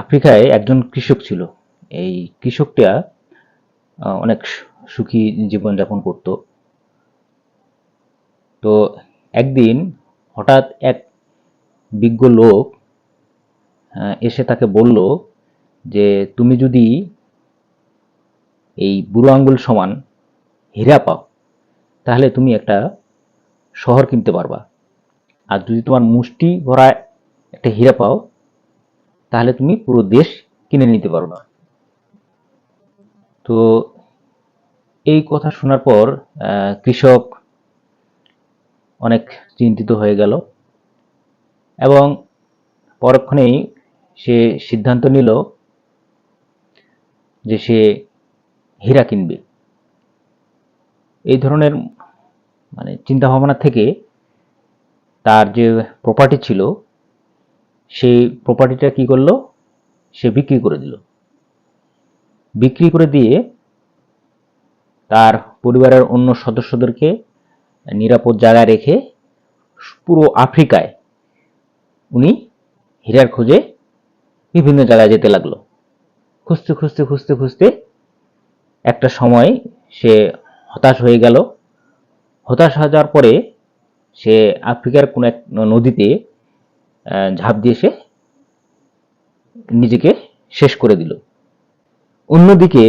আফ্রিকায় একজন কৃষক ছিল। এই কৃষকটা অনেক সুখী জীবনযাপন করত। তো একদিন হঠাৎ এক বিজ্ঞ লোক এসে তাকে বলল যে, তুমি যদি এই বুড়ো আঙ্গুল সমান হীরা পাও, তাহলে তুমি একটা শহর কিনতে পারবা। আর যদি তোমার মুষ্টি ভরা একটা হীরা পাও তাহলে তুমি পুরো দেশ কিনে নিতে পারো না। তো এই কথা শোনার পর কৃষক অনেক চিন্তিত হয়ে গেল এবং পরক্ষণেই সে সিদ্ধান্ত নিল যে সে হীরা কিনবে। এই ধরনের মানে চিন্তা ভাবনা থেকে তার যে প্রপার্টি ছিল সেই প্রপার্টিটা কি করল? সে বিক্রি করে দিল। বিক্রি করে দিয়ে তার পরিবারের অন্য সদস্যদেরকে নিরাপদ জায়গায় রেখে পুরো আফ্রিকায় উনি হীরার খোঁজে বিভিন্ন জায়গায় যেতে লাগল। খুঁজতে খুঁজতে খুঁজতে খুঁজতে একটা সময় সে হতাশ হয়ে গেল। হতাশ হয়ে যাওয়ার পরে সে আফ্রিকার কোনো এক নদীতে ঝাঁপ দিয়ে সে নিজেকে শেষ করে দিল। অন্যদিকে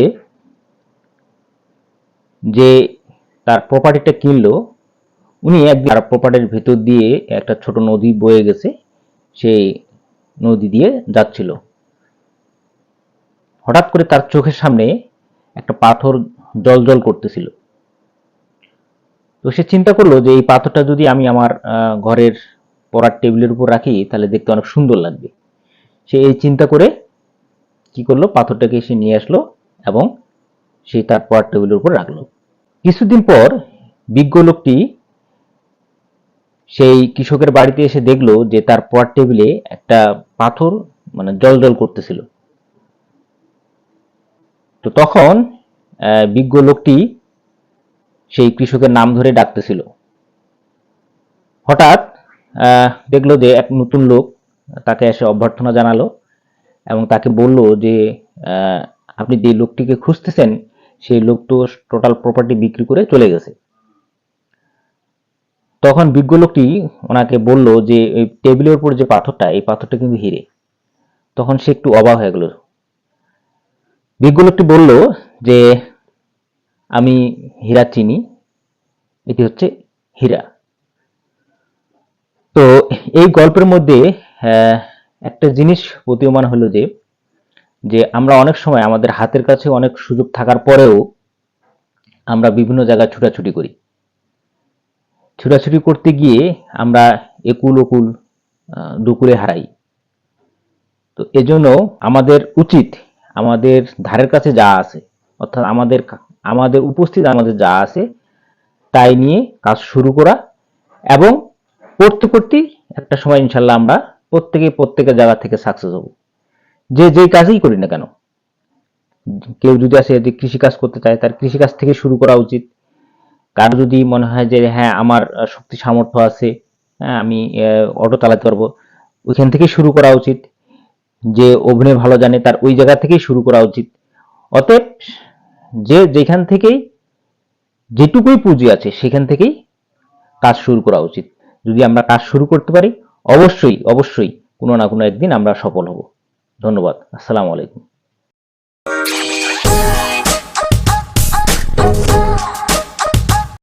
যে তার প্রপার্টিটা কিনলো, উনি একদিন তার প্রপার্টির ভেতর দিয়ে একটা ছোট নদী বয়ে গেছে, সেই নদী দিয়ে যাচ্ছিল। হঠাৎ করে তার চোখের সামনে একটা পাথর জল জল করতেছিল। তো সে চিন্তা করল যে এই পাথরটা যদি আমি আমার ঘরের পড়ার টেবিলের উপর রাখি, তাহলে দেখতে অনেক সুন্দর লাগবে। সে এই চিন্তা করে কি করল? পাথরটাকে সে নিয়ে আসলো এবং সে তার পড়ার টেবিলের উপর রাখল। কিছুদিন পর বিজ্ঞ লোকটি সেই কৃষকের বাড়িতে এসে দেখল যে তার পড়ার টেবিলে একটা পাথর মানে জল জল করতেছিল। তো তখন বিজ্ঞ লোকটি সেই কৃষকের নাম ধরে ডাকতেছিল। হঠাৎ দেখল যে এক নতুন লোক তাকে এসে অভ্যর্থনা জানালো এবং তাকে বলল যে আপনি যে লোকটিকে খুঁজতেছেন, সেই লোক তো টোটাল প্রপার্টি বিক্রি করে চলে গেছে। তখন বিজ্ঞ লোকটি ওনাকে বলল যে ওই টেবিলের উপর যে পাথরটা, এই পাথরটা কিন্তু হিরে। তখন সে একটু অবাক হয়ে গেল। বিজ্ঞ লোকটি বলল যে, আমি হীরা চিনি, এটি হচ্ছে হীরা। তো এই গল্পের মধ্যে একটা জিনিস প্রতীয়মান হলো যে যে আমরা অনেক সময় আমাদের হাতের কাছে অনেক সুযোগ থাকার পরেও আমরা বিভিন্ন জায়গায় ছুটাছুটি করি। ছুটাছুটি করতে গিয়ে আমরা একুল ওকুল দুকুলে হারাই। তো এজন্য আমাদের উচিত আমাদের ধারের কাছে যা আছে, অর্থাৎ আমাদের আমাদের উপস্থিত আমাদের যা আছে, তাই নিয়ে কাজ শুরু করা এবং করতে করতেই একটা সময় ইনশাল্লাহ আমরা প্রত্যেকে প্রত্যেকের জায়গা থেকে সাকসেস হব। যে যে কাজই করি না কেন, কেউ যদি আসে যে কৃষিকাজ করতে চায়, তার কৃষিকাজ থেকে শুরু করা উচিত। কারও যদি মনে হয় যে হ্যাঁ আমার শক্তি সামর্থ্য আছে হ্যাঁ আমি অটো চালাতে পারব, ওইখান থেকে শুরু করা উচিত। যে অভিনয় ভালো জানে, তার ওই জায়গা থেকেই শুরু করা উচিত। অতএব যে যেখান থেকেই যেটুকুই পুঁজি আছে, সেখান থেকেই কাজ শুরু করা উচিত। যদি আমরা কাজ শুরু করতে পারি, অবশ্যই অবশ্যই কোনো না কোনো একদিন আমরা সফল হব। ধন্যবাদ। আসসালামু আলাইকুম।